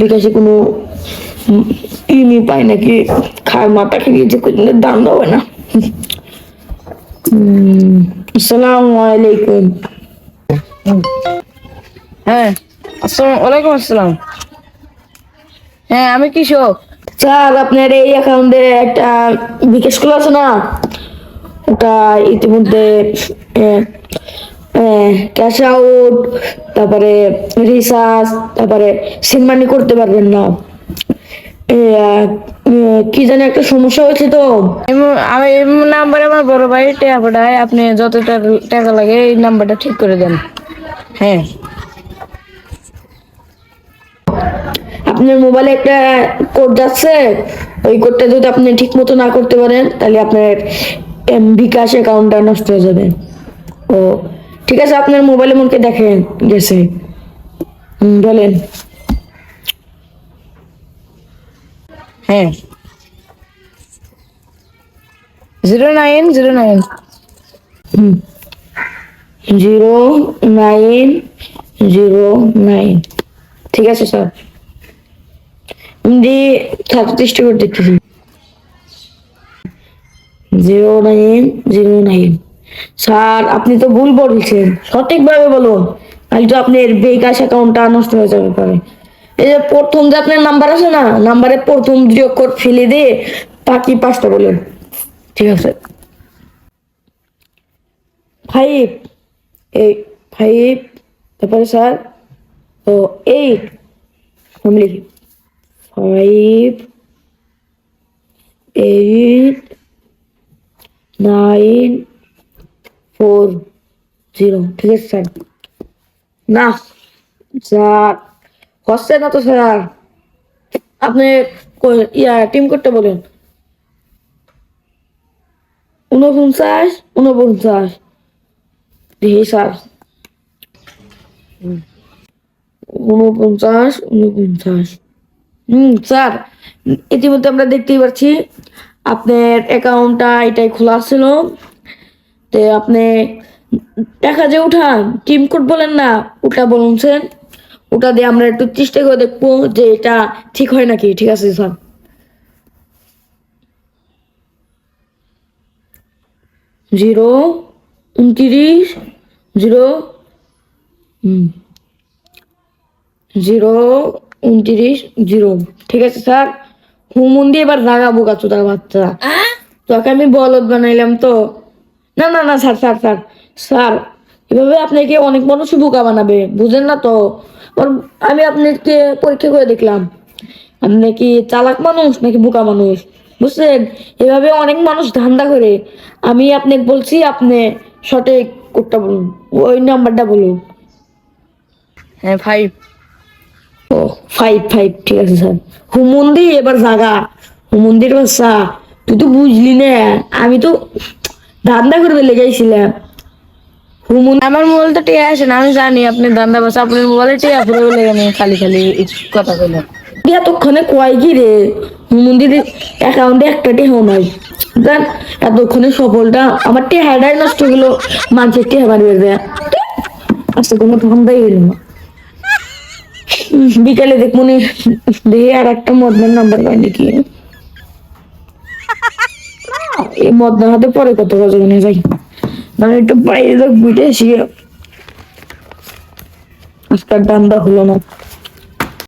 বিকাশে কোনো ইনি পাই নাকি খায় মাথা খেয়ে যে কোনো দাম দেবে না। আসসালামু আলাইকুম। হ্যাঁ আসসালাম ওয়ালাইকুম আসসালাম। হ্যাঁ আমি কৃষক। স্যার আপনার এই অ্যাকাউন্টে একটা বিকাশ খোলা আছে না? ওটা ইতিমধ্যে ক্যাশ আউট তারপরে রিচার্জ তারপরে সিনমানি করতে পারবেন না। কি জানি একটা সমস্যা হয়েছে তো। আমি নাম্বারে আমার বড় ভাই টাকা পাঠায় আপনি যত টাকা- লাগে এই নাম্বারটা ঠিক করে দেন। হ্যাঁ। আপনার মোবাইলে একটা কোড যাচ্ছে ওই কোডটা যদি আপনি ঠিক মতো না করতে পারেন তাহলে আপনার বিকাশ অ্যাকাউন্টটা নষ্ট হয়ে যাবে। ও ঠিক আছে আপনার মোবাইলে মনকে দেখেন গেছে হুম, বলেন হ্যাঁ zero nine zero nine zero nine zero nine ঠিক আছে স্যার আমি ছাত্র চেষ্টা করে দেখতেছি zero nine zero nine sir, আপনি তো ভুল বলছেন। সঠিকভাবে বলুন। তাহলে তো আপনার বিকাশ অ্যাকাউন্টটা নষ্ট হয়ে যাবে পারে। এই যে প্রথম যে আপনার নাম্বার আছে না নাম্বারে প্রথম দুই অক্ষর ফেলে দিয়ে বাকি পাঁচটা বলেন। ঠিক আছে। ফাইভ, এইট, ফাইভ, তারপরে স্যার ও এইট আমি লিখি। Five, eight, nine four zero, ঠিক আছে স্যার? না, স্যার, হচ্ছে না তো স্যার। আপনি ইয়া টিম করতে বলেন। ঊনপঞ্চাশ ঊনপঞ্চাশ। দেখি স্যার। ঊনপঞ্চাশ ঊনপঞ্চাশ। হুম, স্যার, ইতিমধ্যে আমরা দেখতেই পাচ্ছি আপনার অ্যাকাউন্টটা এটাই খোলা ছিল। তো আপনি টাকা যে উঠান টিম কোড বলেন না ওটা বলছেন ওটা দিয়ে আমরা একটু চেষ্টা করে দেখব যে এটা ঠিক হয় নাকি ঠিক আছে স্যার জিরো উনত্রিশ জিরো হুম জিরো উনত্রিশ জিরো। ঠিক আছে স্যার। হুমুন দিয়ে এবার জাগাবো গাছু তার বাচ্চা তোকে আমি বলদ বানাইলাম তো। না না না স্যার স্যার স্যার স্যার এভাবে আপনাকে অনেক মানুষ বোকা বানাবে বুঝেন না তো? আমি আপনাকে পরীক্ষা করে দেখলাম। আপনি কি চালাক মানুষ নাকি বোকা মানুষ? বুঝছেন? এভাবে অনেক মানুষ ধান্দা করে। আমি আপনাকে বলছি আপনি সঠিক কোডটা বলুন ওই নাম্বারটা বলুন। হ্যাঁ ফাইভ ও ফাইভ ফাইভ ঠিক আছে স্যার। হুমন্দি এবার জাগা। হুমন্দির বাচ্চা তুই তো বুঝলি না আমি তো ধান্দা করবে লেগেছিলাম হুমুন আমার মোবাইলটা টিয়া আসে না আমি জানি আপনি দান্দা বাস আপনার মোবাইলে টিয়া ফুরে লেগে নেই খালি খালি কথা বললেন এতক্ষণে কয় কি রে? হুমন্দির অ্যাকাউন্টে একটা টেহাও নাই। জান এতক্ষণে সফলটা আমার টেহাটাই নষ্ট হলো মানুষের টেহা বাড়বে দেয় আজকে কোনো ধান্দাই হইল না। বিকালে দেখব দেখি আর একটা মদনার নাম্বার পাই নাকি। এই মদনার হাতে পরে কত কথা যাই। মানে একটু বাইরে যাক বুঝে এসে আজকাল ডান্ডা হলো না।